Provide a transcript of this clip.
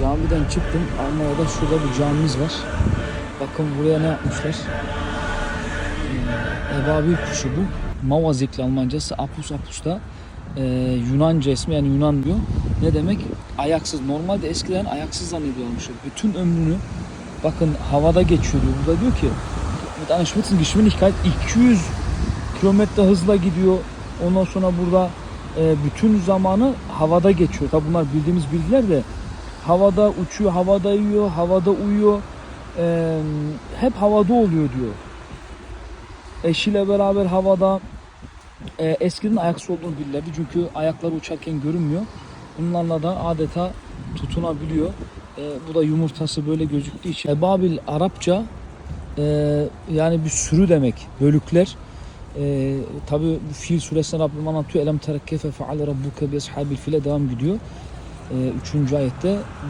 Camiden çıktım. Almanya'da şurada bir camimiz var. Bakın buraya ne yapmışlar. Ee, Ebabil kuşu bu. Mavazikli Almancası. Apus apus da e, Yunanca ismi yani Yunan diyor. Ne demek? Ayaksız. Normalde eskiden ayaksız zannediyormuş. Bütün ömrünü bakın havada geçiyor diyor. Burada diyor ki mit einer Spitzengeschwindigkeit 200 kilometre hızla gidiyor. Ondan sonra burada e, bütün zamanı havada geçiyor. Tabi bunlar bildiğimiz bilgiler de havada uçuyor, havada yiyor, havada uyuyor. E, hep havada oluyor diyor. Eşiyle beraber havada e, eskiden ayaksız olduğunu bilirlerdi. Çünkü ayakları uçarken görünmüyor. Bunlarla da adeta tutunabiliyor. E, bu da yumurtası böyle gözüktüğü için. Ebabil Arapça e, yani bir sürü demek. Bölükler. E, Tabi Fil suresinde Rabbim anlatıyor. Elem terekkefe feale rabbuke bi ashabil file devam gidiyor. E, üçüncü ayette biz